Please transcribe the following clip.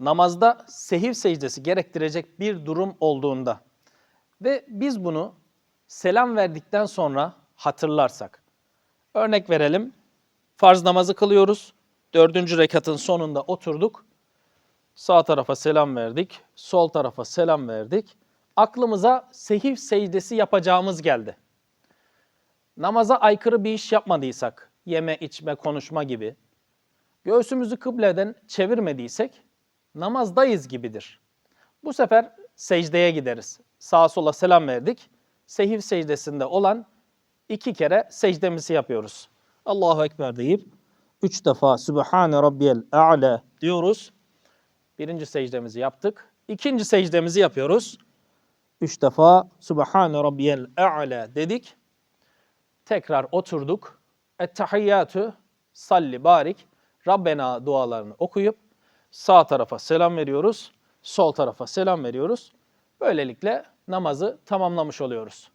namazda sehiv secdesi gerektirecek bir durum olduğunda ve biz bunu selam verdikten sonra hatırlarsak. Örnek verelim. Farz namazı kılıyoruz. Dördüncü rekatın sonunda oturduk. Sağ tarafa selam verdik. Sol tarafa selam verdik. Aklımıza sehiv secdesi yapacağımız geldi. Namaza aykırı bir iş yapmadıysak, yeme, içme, konuşma gibi, göğsümüzü kıbleden çevirmediysek namazdayız gibidir. Bu sefer secdeye gideriz. Sağa sola selam verdik. Sehiv secdesinde olan iki kere secdemizi yapıyoruz. Allahu Ekber deyip üç defa Sübhane Rabbiyel A'la diyoruz. Birinci secdemizi yaptık. İkinci secdemizi yapıyoruz. Üç defa Sübhane Rabbiyel A'la dedik. Tekrar oturduk. Ettehiyyatü salli barik Rabbena dualarını okuyup sağ tarafa selam veriyoruz. Sol tarafa selam veriyoruz. Böylelikle namazı tamamlamış oluyoruz.